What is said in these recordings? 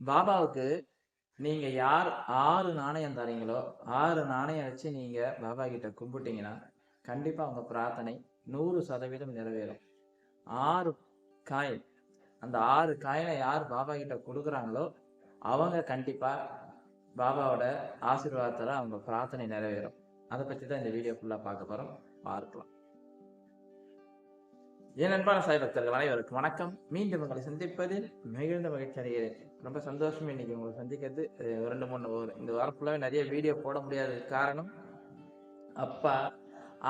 பாபாவுக்கு நீங்க யார் ஆறு நாணயம் தரீங்களோ ஆறு நாணயம் வச்சு நீங்க பாபா கிட்ட கும்பிட்டீங்கன்னா கண்டிப்பா உங்க பிரார்த்தனை நூறு சதவீதம் நிறைவேறும். ஆறு காயின் அந்த ஆறு காயினை யார் பாபா கிட்ட கொடுக்குறாங்களோ அவங்க கண்டிப்பா பாபாவோட ஆசீர்வாதத்துல அவங்க பிரார்த்தனை நிறைவேறும். அதை பத்தி தான் இந்த வீடியோ ஃபுல்லா பார்க்க போறோம். பார்க்கலாம். என் அன்பான சாய் பக்தர்கள் அனைவருக்கும் வணக்கம். மீண்டும் உங்களை சந்திப்பதில் மிகுந்த மகிழ்ச்சி அடைகிறேன். ரொம்ப சந்தோஷம் இன்னைக்கு உங்களை சந்திக்கிறது. ரெண்டு மூணு இந்த வாரம் ஃபுல்லாகவே நிறைய வீடியோ போட முடியாத காரணம் அப்பா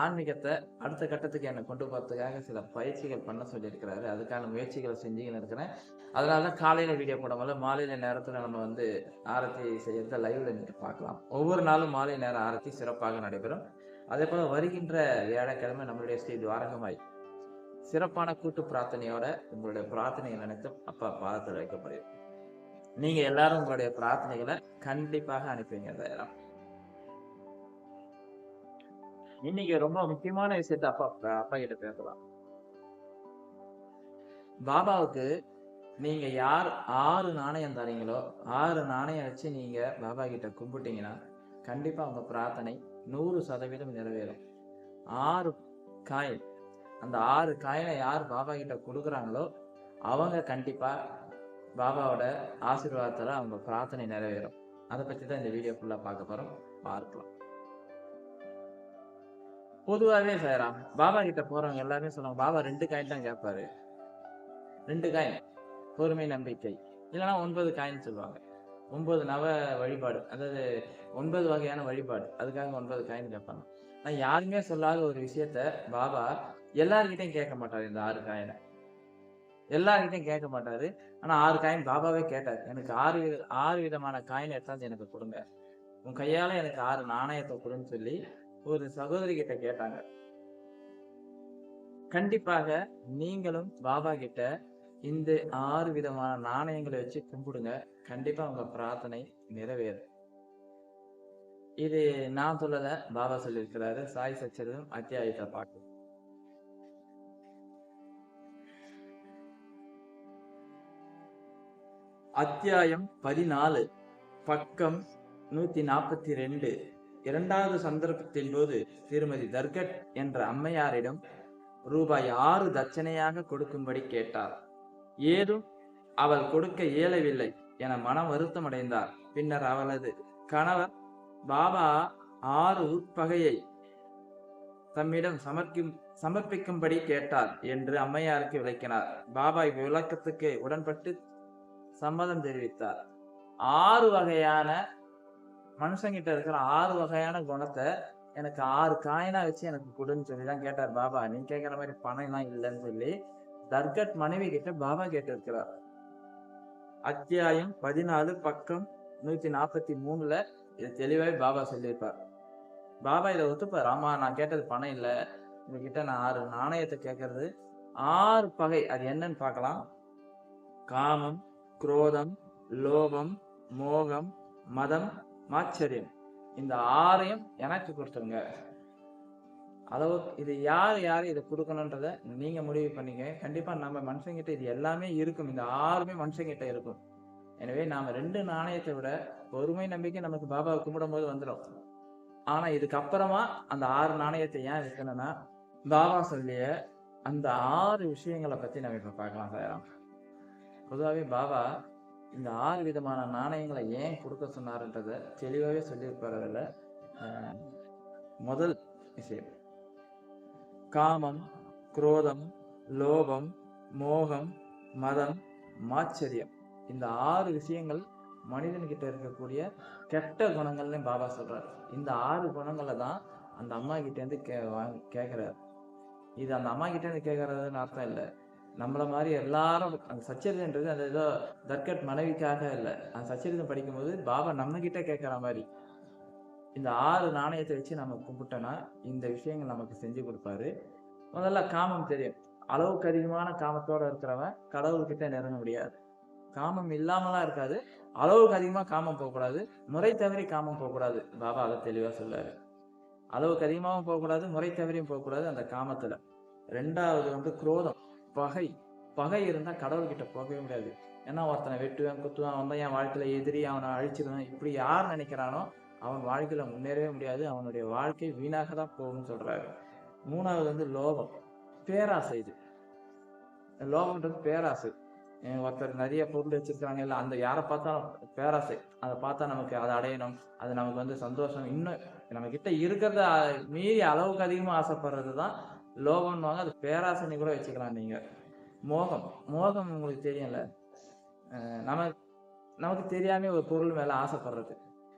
ஆன்மீகத்தை அடுத்த கட்டத்துக்கு என்னை கொண்டு போகிறதுக்காக சில பயிற்சிகள் பண்ண சொல்லியிருக்கிறாரு. அதுக்கான முயற்சிகளை செஞ்சுக்கின்னு இருக்கிறேன். அதனால தான் காலையில் வீடியோ போடாமல் மாலையில் நேரத்தில் நம்ம வந்து ஆரத்தி செய்யறத லைவ்ல நீங்கள் பார்க்கலாம். ஒவ்வொரு நாளும் மாலை நேரம் ஆரத்தி சிறப்பாக நடைபெறும். அதே போல் வருகின்ற வியாழக்கிழமை நம்மளுடைய ஸ்ரீ துவாரகமாய் சிறப்பான கூட்டு பிரார்த்தனையோட உங்களுடைய பிரார்த்தனைகள் அனைத்தும் அப்பா பாதத்தில் வைக்கப்படுகிறது நீங்க எல்லாரும் உங்களுடைய பிரார்த்தனைகளை கண்டிப்பாக அனுப்புவீங்க தயாரம் இன்னைக்கு ரொம்ப முக்கியமான விஷயத்த அப்பா அப்பா கிட்ட பேசலாம். பாபாவுக்கு நீங்க யார் ஆறு நாணயம் தரீங்களோ ஆறு நாணயம் வச்சு நீங்க பாபா கிட்ட கும்பிட்டீங்கன்னா கண்டிப்பா உங்க பிரார்த்தனை நூறு சதவீதம் நிறைவேறும். ஆறு காயின் அந்த ஆறு காயினை யார் பாபா கிட்ட கொடுக்குறாங்களோ அவங்க கண்டிப்பா பாபாவோட ஆசீர்வாதத்தில் அவங்க பிரார்த்தனை நிறைவேறும். அதை பற்றி தான் இந்த வீடியோ ஃபுல்லாக பார்க்க போகிறோம் பார்க்கலாம். பொதுவாகவே செய்யலாம் பாபா கிட்ட போகிறவங்க எல்லாருமே சொல்லுவாங்க பாபா ரெண்டு காயின் தான் கேட்பாரு ரெண்டு காயின் பொறுமை நம்பிக்கை. இல்லைன்னா ஒன்பது காயின் சொல்லுவாங்க. ஒன்பது நவ வழிபாடு. அதாவது ஒன்பது வகையான வழிபாடு. அதுக்காக ஒன்பது காயின் கேட்பாங்க நான் யாருமே சொல்லாத ஒரு விஷயத்த பாபா எல்லார்கிட்டையும் கேட்க மாட்டார் இந்த ஆறு காயினை எல்லார்கிட்டையும் கேட்க மாட்டாரு. ஆனா ஆறு காயின் பாபாவே கேட்டார். எனக்கு ஆறு வித ஆறு விதமான காயின் எடுத்தாந்து எனக்கு கொடுங்க. உன் கையால எனக்கு ஆறு நாணயத்தை கொடுன்னு சொல்லி ஒரு சகோதரி கிட்ட கேட்டாங்க. கண்டிப்பாக நீங்களும் பாபா கிட்ட இந்த ஆறு விதமான நாணயங்களை வச்சு கும்பிடுங்க. கண்டிப்பா உங்க பிரார்த்தனை நிறைவேறும். இது நான் சொல்லல பாபா சொல்லியிருக்கிறாரு. சாய் சச்சரிதம் அத்தியாயத்தை பார்க்கணும். அத்தியாயம் பதினாலு. பக்கம் நூத்தி நாற்பத்தி ரெண்டு இரண்டாவது சந்தர்ப்பத்தின் போது திருமதி தர்கட் என்ற அம்மையாரிடம் ரூபாய் ஆறு தட்சணையாக கொடுக்கும்படி கேட்டார். ஏதும் அவள் கொடுக்க இயலவில்லை என மனம் வருத்தமடைந்தார். பின்னர் அவளது கணவர் பாபா ஆறு உட்பகையை தம்மிடம் சமர்க்கும் சமர்ப்பிக்கும்படி கேட்டார் என்று அம்மையாருக்கு விளக்கினார். பாபா இவ்விளக்கத்துக்கு உடன்பட்டு சம்மதம் தெரிவித்தார். ஆறு வகையான மனுஷங்கிட்ட இருக்கிற ஆறு வகையான குணத்தை எனக்கு ஆறு காயினா வச்சு எனக்கு கொடுன்னு சொல்லி தான் கேட்டார் பாபா. நீ கேட்குற மாதிரி பணம் எல்லாம் இல்லைன்னு சொல்லி தர்கட் மனைவி கிட்ட பாபா கேட்டிருக்கிறார். அத்தியாயம் பதினாலு பக்கம் நூத்தி நாற்பத்தி மூணுல இதை தெளிவாக பாபா சொல்லியிருப்பார். பாபா இதை ஒத்துப்பார். ஆமா நான் கேட்டது பணம் இல்லை. உங்ககிட்ட நான் ஆறு நாணயத்தை கேட்கறது. ஆறு பகை. அது என்னன்னு பார்க்கலாம். காமம் குரோதம் லோகம் மோகம் மதம் மாச்சரியம். இந்த ஆறையும் எனக்கு கொடுத்துருங்க. அளவு இது யார் யார் இதை கொடுக்கணுன்றத நீங்கள் முடிவு பண்ணிங்க. கண்டிப்பாக நம்ம மனுஷங்கிட்ட இது எல்லாமே இருக்கும். இந்த ஆறுமே மனுஷங்கிட்ட இருக்கும். எனவே நாம் ரெண்டு நாணயத்தை விட பொறுமை நம்பிக்கை நமக்கு பாபாவை கும்பிடும் போது வந்துடும். ஆனால் இதுக்கப்புறமா அந்த ஆறு நாணயத்தை ஏன் வைக்கணும்னா பாபா சொல்லிய அந்த ஆறு விஷயங்களை பற்றி நம்ம இப்போ பார்க்கலாம் சார் பொதுவாகவே பாபா இந்த ஆறு விதமான நாணயங்களை ஏன் கொடுக்க சொன்னார்ன்றதை தெளிவாகவே சொல்லியிருப்பதில் முதல் விஷயம். காமம் குரோதம் லோபம் மோகம் மதம் மாச்சரியம். இந்த ஆறு விஷயங்கள் மனிதன்கிட்ட இருக்கக்கூடிய கெட்ட குணங்கள்னு பாபா சொல்கிறார் இந்த ஆறு குணங்களை தான் அந்த அம்மா கிட்டேருந்து கே வாங்கி கேட்குறாரு இது அந்த அம்மா கிட்டேருந்து கேட்கறதுன்னு அர்த்தம் இல்லை. நம்மளை மாதிரி எல்லாரும் அந்த சச்சரிதன்றது அந்த ஏதோ தர்கட் மனைவிக்காக இல்லை. அந்த சச்சரிதம் படிக்கும்போது பாபா நம்ம கிட்ட கேட்குற மாதிரி இந்த ஆறு நாணயத்தை வச்சு நம்ம கும்பிட்டோன்னா இந்த விஷயங்கள் நமக்கு செஞ்சு கொடுப்பாரு. முதல்ல காமம் தெரியும். அளவுக்கு அதிகமான காமத்தோட இருக்கிறவன் கடவுள்கிட்ட நெருங்க முடியாது. காமம் இல்லாமலாம் இருக்காது. அளவுக்கு அதிகமாக காமம் போகக்கூடாது. முறை தவறி காமம் போகக்கூடாது. பாபா அதை தெளிவாக சொல்லாரு அளவுக்கு அதிகமாகவும் போகக்கூடாது முறை தவறியும் போகக்கூடாது அந்த காமத்தில். ரெண்டாவது வந்து குரோதம். பகை பகை இருந்தால் கடவுள்கிட்ட போகவே முடியாது. ஏன்னா ஒருத்தனை வெட்டுவேன் குத்துவேன் அவன் என் வாழ்க்கையில் எதிரி அவனை அழிச்சிருவேன் இப்படி யார் நினைக்கிறானோ அவன் வாழ்க்கையில் முன்னேறவே முடியாது. அவனுடைய வாழ்க்கை வீணாக தான் போகும்னு சொல்கிறாரு மூணாவது வந்து லோகம் பேராசை இது. லோகம்ன்றது பேராசை. ஒருத்தர் நிறைய பொருள் வச்சிருக்காங்க இல்லை அந்த யாரை பார்த்தாலும் பேராசை. அதை பார்த்தா நமக்கு அதை அடையணும் அது நமக்கு வந்து சந்தோஷம். இன்னும் நம்ம கிட்ட இருக்கிறத மீறி அளவுக்கு அதிகமாக ஆசைப்படுறது தான் லோகம்னுவாங்க அது பேராசனி கூட வச்சுக்கலாம் நீங்கள் மோகம். மோகம் உங்களுக்கு தெரியும்ல. அஹ் நம்ம நமக்கு தெரியாமல் ஒரு பொருள் மேலே ஆசைப்படுறது.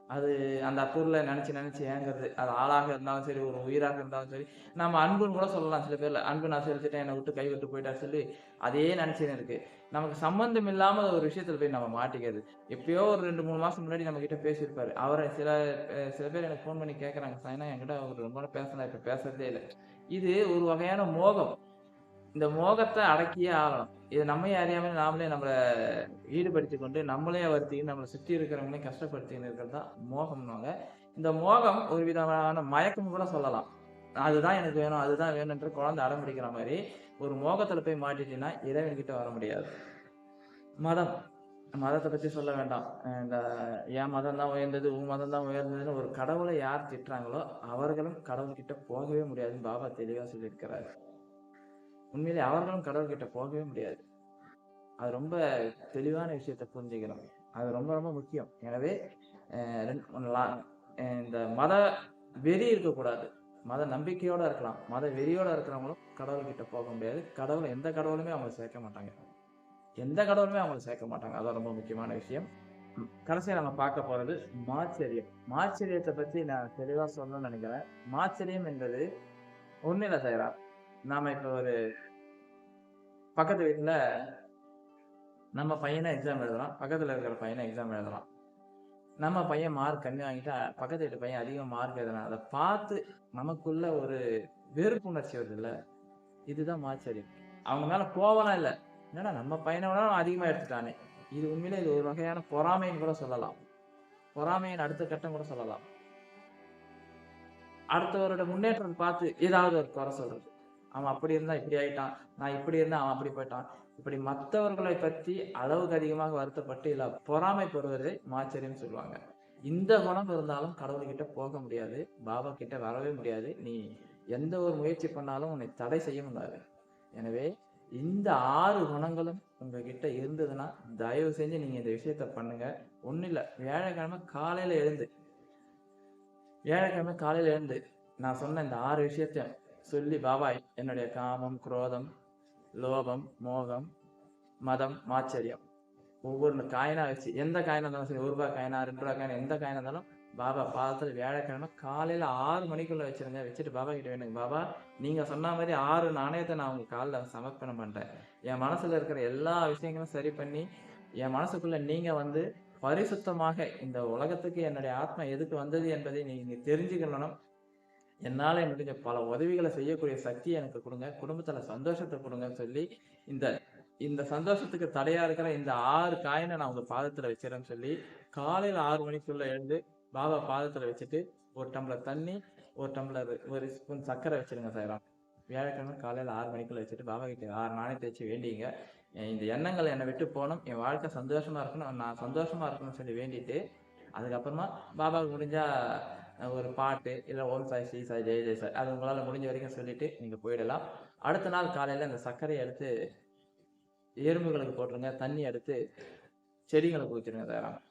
அது அந்த பொருளை நினச்சி நினச்சி ஏங்குறது. அது ஆளாக இருந்தாலும் சரி ஒரு உயிராக இருந்தாலும் சரி. நம்ம அன்புன்னு கூட சொல்லலாம் சில பேரில். அன்பு நான் செலுத்திட்டேன் என்னை விட்டு கைவிட்டு விட்டு சொல்லி அதே நினச்சின்னு இருக்குது நமக்கு சம்மந்தம் இல்லாமல் ஒரு விஷயத்தில் போய் நம்ம மாட்டிக்கிறது. எப்பயோ ஒரு ரெண்டு மூணு மாதம் முன்னாடி நம்ம கிட்ட பேசியிருப்பாரு. அவரை சில சில பேர் எனக்கு ஃபோன் பண்ணி கேட்குறாங்க சாய்னா என்கிட்ட அவர் ரொம்ப பேசலாம் இப்போ பேசுறதே இல்லை. இது ஒரு வகையான மோகம். இந்த மோகத்தை அடக்கியே ஆகணும். இது நம்மையே அறியாமல் நாமளே நம்மளை ஈடுபடுத்தி கொண்டு நம்மளே வருத்தின்னு நம்மளை சுற்றி இருக்கிறவங்களையும் கஷ்டப்படுத்தின்னு இருக்கிறது தான் மோகம்னுவாங்க. இந்த மோகம் ஒரு விதமான மயக்கம் கூட சொல்லலாம். அதுதான் எனக்கு வேணும் அதுதான் வேணும்ன்ற குழந்தை அடம்பிடிக்கிற மாதிரி ஒரு மோகத்தில் போய் மாட்டிட்டீங்கன்னா இறைவன்கிட்ட வர முடியாது. மதம். மதத்தை பற்றி சொல்ல வேண்டாம். இந்த என் மதம் தான் உயர்ந்தது உன் மதம் தான் உயர்ந்ததுன்னு ஒரு கடவுளை யார் திட்டுறாங்களோ அவர்களும் கடவுள்கிட்ட போகவே முடியாதுன்னு பாபா தெளிவாக சொல்லியிருக்கிறாரு. உண்மையிலே அவர்களும் கடவுள்கிட்ட போகவே முடியாது. அது ரொம்ப தெளிவான விஷயத்தை புரிஞ்சுக்கிறோம் அது ரொம்ப ரொம்ப முக்கியம். எனவே இந்த மத வெறி இருக்கக்கூடாது. மத நம்பிக்கையோடு இருக்கலாம். மத வெறியோட இருக்கிறவங்களும் கடவுள்கிட்ட போக முடியாது. கடவுள் எந்த கடவுளுமே அவங்க சேர்க்க மாட்டாங்க. எந்த கடவுளுமே அவங்களை சேர்க்க மாட்டாங்க. அதான் ரொம்ப முக்கியமான விஷயம். ம், நம்ம பார்க்க போறது மாச்சரியம். மாச்சரியத்தை பத்தி நான் தெளிவாக சொல்லணும்னு நினைக்கிறேன். மாச்சரியம் என்பது ஒன்றும் செய்கிறார் நாம் நாம ஒரு பக்கத்து வீட்டில் நம்ம பையனை எக்ஸாம் எழுதலாம். பக்கத்தில் இருக்கிற பையனை எக்ஸாம் எழுதலாம். நம்ம பையன் மார்க் கம்மி வாங்கிட்டா பக்கத்து வீட்டு பையன் அதிகமாக மார்க் எழுதலாம் அதை பார்த்து நமக்குள்ள ஒரு வெறுப்புணர்ச்சி வருது இல்லை இதுதான் மாச்சரியம். அவங்க மேலே கோவலாம் இல்லை. என்னடா நம்ம பையனை விட அதிகமா எடுத்துட்டானே. இது உண்மையில இது ஒரு வகையான பொறாமைன்னு கூட சொல்லலாம். பொறாமையின் அடுத்த கட்டம் கூட சொல்லலாம். அடுத்தவரோட முன்னேற்றத்தை பார்த்து ஏதாவது ஒரு குறை சொல்றது. அவன் அப்படி இருந்தா இப்படி ஆயிட்டான். நான் இப்படி இருந்தா அவன் அப்படி போயிட்டான். இப்படி மற்றவர்களை பற்றி அளவுக்கு அதிகமாக வருத்தப்பட்டு இல்ல பெறுவதே மாச்சரியம் சொல்லுவாங்க. இந்த குணம் இருந்தாலும் கடவுள்கிட்ட போக முடியாது. பாபா கிட்ட வரவே முடியாது. நீ எந்த ஒரு முயற்சி பண்ணாலும் உன்னை தடை செய்ய முடியாது. எனவே இந்த ஆறு குணங்களும் உங்ககிட்ட இருந்ததுன்னா தயவு செஞ்சு நீங்க இந்த விஷயத்த பண்ணுங்க. ஒண்ணும் இல்ல. வியாழக்கிழமை காலையில எழுந்து வியாழக்கிழமை காலையில எழுந்து நான் சொன்ன இந்த ஆறு விஷயத்தையும் சொல்லி பாபாய் என்னுடைய காமம் குரோதம் லோபம் மோகம் மதம் மாச்சரியம். ஒவ்வொரு காயினா வச்சு எந்த காயினா இருந்தாலும் சரி ஒரு ரூபாய் காயினா ரெண்டு ரூபாய் காயினா எந்த காயினா இருந்தாலும் பாபா பாதத்தில் வியாழக்கிழமை காலையில் ஆறு மணிக்குள்ளே வச்சிருங்க. வச்சுட்டு பாபா கிட்ட வேணுங்க. பாபா நீங்கள் சொன்ன மாதிரி ஆறு நாணயத்தை நான் உங்கள் காலில் சமர்ப்பணம் பண்ணுறேன் என் மனசில் இருக்கிற எல்லா விஷயங்களும் சரி பண்ணி என் மனசுக்குள்ளே நீங்கள் வந்து பரிசுத்தமாக இந்த உலகத்துக்கு என்னுடைய ஆத்மா எதுக்கு வந்தது என்பதை நீங்கள் தெரிஞ்சுக்கணும். என்னால் முடிஞ்ச பல உதவிகளை செய்யக்கூடிய சக்தியை எனக்கு கொடுங்க. குடும்பத்தில் சந்தோஷத்தை கொடுங்கன்னு சொல்லி இந்த இந்த சந்தோஷத்துக்கு தடையாக இருக்கிற இந்த ஆறு காயினை நான் உங்கள் பாதத்தில் வச்சிடறேன்னு சொல்லி காலையில் ஆறு மணிக்குள்ளே எழுந்து பாபா பாதத்தில் வச்சுட்டு ஒரு டம்ளர் தண்ணி ஒரு டம்ளர் ஒரு ஸ்பூன் சர்க்கரை வச்சிருங்க சாய்ராம் வியாழக்கிழமை காலையில் ஆறு மணிக்குள்ள வச்சுட்டு பாபா கிட்டே ஆறு நாணயத்தை வச்சு வேண்டிங்க. இந்த எண்ணங்கள் என்னை விட்டு போகணும். என் வாழ்க்கை சந்தோஷமாக இருக்கணும். நான் சந்தோஷமாக இருக்கணும்னு சொல்லி வேண்டிட்டு அதுக்கப்புறமா பாபாவுக்கு முடிஞ்சால் ஒரு பாட்டு இல்லை ஓம் சாய் ஸ்ரீ சாய் ஜெய ஜெய் சாய் அது உங்களால் முடிஞ்ச வரைக்கும் சொல்லிவிட்டு நீங்கள் போயிடலாம். அடுத்த நாள் காலையில் இந்த சர்க்கரையை எடுத்து எறும்புகளுக்கு போட்டுருங்க. தண்ணி எடுத்து செடிங்களுக்கு ஊற்றிடுங்க தயாராக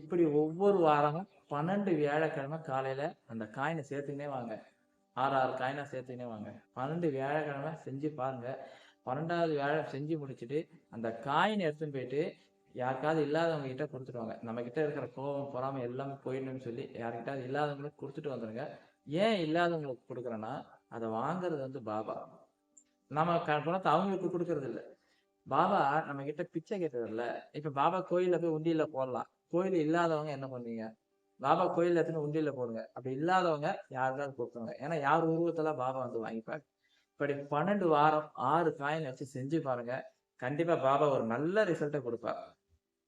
இப்படி ஒவ்வொரு வாரமும் பன்னெண்டு வியாழக்கிழமை காலையில அந்த காயினை சேர்த்துக்கினே வாங்க. ஆறு ஆறு காயினா சேர்த்துக்கினே வாங்க. பன்னெண்டு வியாழக்கிழமை செஞ்சு பாருங்க. பன்னெண்டாவது வியாழ செஞ்சு முடிச்சுட்டு அந்த காயின் எடுத்துன்னு போயிட்டு யாருக்காவது இல்லாதவங்க கிட்ட கொடுத்துடுவாங்க நம்ம கிட்ட இருக்கிற கோபம் பொறாமல் எல்லாமே போயிடணும்னு சொல்லி யாருக்கிட்டாவது இல்லாதவங்களுக்கு கொடுத்துட்டு வந்துடுங்க ஏன் இல்லாதவங்களுக்கு கொடுக்குறேன்னா அதை வாங்குறது வந்து பாபா. நம்ம பணத்தை அவங்களுக்கு கொடுக்கறது இல்லை பாபா நம்ம கிட்ட பிச்சை கேட்டதில்ல. இப்போ பாபா கோயிலில் போய் உண்டியில் போடலாம். கோயில் இல்லாதவங்க என்ன பண்ணுவீங்க? பாபா கோயில் எத்தனை உண்டியல்ல போடுங்க. அப்படி இல்லாதவங்க யாருக்காவது கொடுத்துருங்க ஏன்னா யார் உருவத்துல பாபா வந்து வாங்கிப்பாங்க இப்படி பன்னெண்டு வாரம் ஆறு காயின் வச்சு செஞ்சு பாருங்க. கண்டிப்பா பாபா ஒரு நல்ல ரிசல்ட்டை கொடுப்பாரு.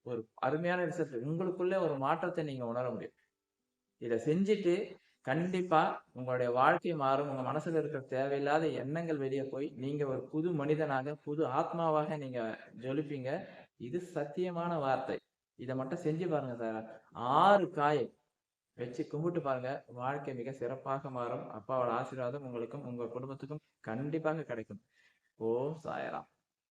ஒரு அருமையான ரிசல்ட் உங்களுக்குள்ளே ஒரு மாற்றத்தை நீங்க உணர முடியும். இதை செஞ்சுட்டு கண்டிப்பா உங்களுடைய வாழ்க்கை மாறும். உங்க மனசுல இருக்கிற தேவையில்லாத எண்ணங்கள் வெளியே போய் நீங்க ஒரு புது மனிதனாக புது ஆத்மாவாக நீங்க ஜொலிப்பீங்க. இது சத்தியமான வார்த்தை. இதை மட்டும் செஞ்சு பாருங்க சார். ஆறு காய் வச்சு கும்பிட்டு பாருங்க. வாழ்க்கை மிக சிறப்பாக மாறும். அப்பாவோட ஆசீர்வாதம் உங்களுக்கும் உங்க குடும்பத்துக்கும் கண்டிப்பாக கிடைக்கும். ஓ சாயராம்.